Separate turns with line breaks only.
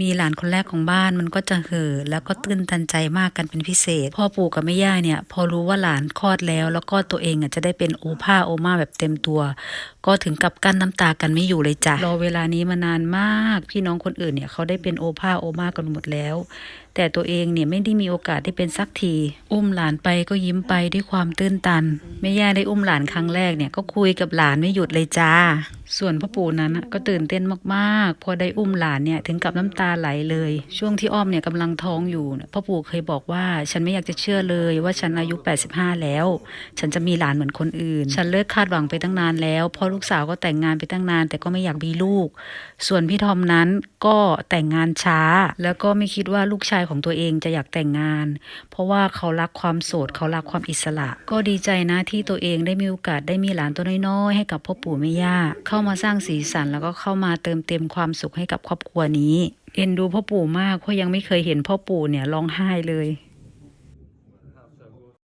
มีหลานคนแรกของบ้านมันก็จะเห่อแล้วก็ตื้นตันใจมากกันเป็นพิเศษ พ่อปู่กับแม่ย่าเนี่ยพอรู้ว่าหลานคลอดแล้ว แล้วก็ตัวเองอะจะได้เป็นโอภาโอมาแบบเต็มตัว ก็ถึงกับกั้นน้ำตากันไม่อยู่เลยจ้ะรอเวลานี้มานานมาก พี่น้องคนอื่นเนี่ยเขาได้เป็นโอภาโอมากันหมดแล้ว แต่ตัวเองเนี่ยไม่ได้มีโอกาสได้เป็นสักที อุ้มหลานไปก็ยิ้มไปด้วยความตื้นตันแม่ย่าได้อุ้มหลานครั้งแรกเนี่ยก็คุยกับหลานไม่หยุดเลยจ้า ส่วนพ่อปู่นั้นก็ตื่นเต้นมากๆ พอได้อุ้มหลานเนี่ยถึงกับน้ำตาไหลเลย ช่วงที่อ้อมเนี่ยกำลังท้องอยู่พ่อปู่เคยบอกว่าฉันไม่อยากจะเชื่อเลยว่าฉันอายุ 85 แล้ว ฉันจะมีหลานเหมือนคนอื่น ฉันเลิกคาดหวังไปตั้งนานแล้วเพราะลูกสาวก็แต่งงานไปตั้งนาน แต่ก็ไม่อยากมีลูก ส่วนพี่ทอมนั้นก็แต่งงานช้า แล้วก็ไม่คิดว่าลูกชายของตัวเองจะอยากแต่งงาน เพราะว่าเขารักความโสดเขารักความอิสระ ก็ดีใจนะที่ตัวเองได้มีโอกาสได้มีหลานตัวน้อยๆให้กับพ่อปู่แม่ย่าเข้ามาสร้างสีสันแล้วก็เข้ามาเติมเต็มความสุขให้กับครอบครัวนี้ เอ็นดูพ่อปู่มากเพราะยังไม่เคยเห็นพ่อปู่เนี่ยร้องไห้เลย